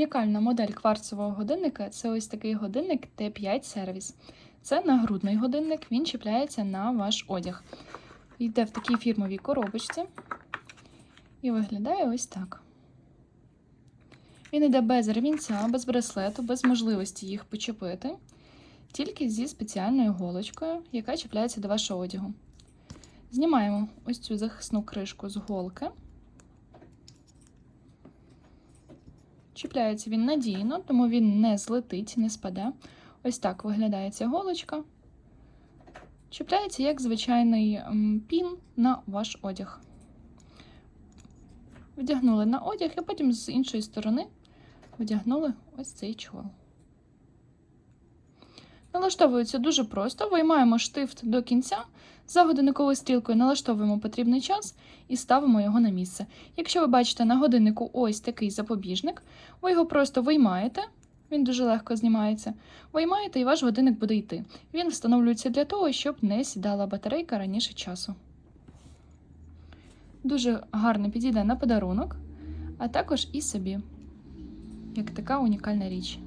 Унікальна модель кварцевого годинника це ось такий годинник Т5 сервіс. Це нагрудний годинник, він чіпляється на ваш одяг. Йде в такій фірмовій коробочці і виглядає ось так. Він йде без ремінця, без браслету, без можливості їх почепити, тільки зі спеціальною голочкою, яка чіпляється до вашого одягу. Знімаємо ось цю захисну кришку з голки. Чіпляється він надійно, тому він не злетить, не спаде. Ось так виглядає ця голочка. Чіпляється як звичайний пін на ваш одяг. Вдягнули на одяг і потім з іншої сторони вдягнули ось цей чол. Налаштовується дуже просто. Виймаємо штифт до кінця, за годинниковою стрілкою налаштовуємо потрібний час і ставимо його на місце. Якщо ви бачите на годиннику ось такий запобіжник, ви його просто виймаєте, він дуже легко знімається. Виймаєте і ваш годинник буде йти. Він встановлюється для того, щоб не сідала батарейка раніше часу. Дуже гарно підійде на подарунок, а також і собі, як така унікальна річ.